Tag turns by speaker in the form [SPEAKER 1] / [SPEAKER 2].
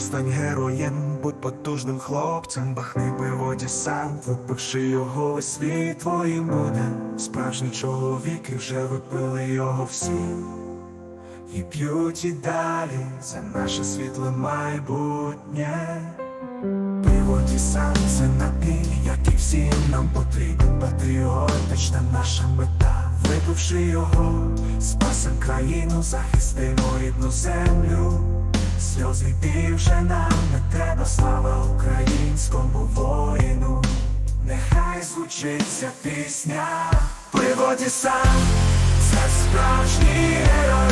[SPEAKER 1] стань героєм, будь потужним хлопцем, бахни пиво десант, випивши його весь світ твоїм буде. Справжні чоловіки вже випили його всі. І п'ють і далі за наше світле майбутнє. Пиво десант це напій, як і всім нам потрібен патріотична наша мета. Випивши його, спасем країну, захистимо рідну землю. Вже нам не треба, слава українському воїну. Нехай звучиться пісня, пиво десант, це справжній він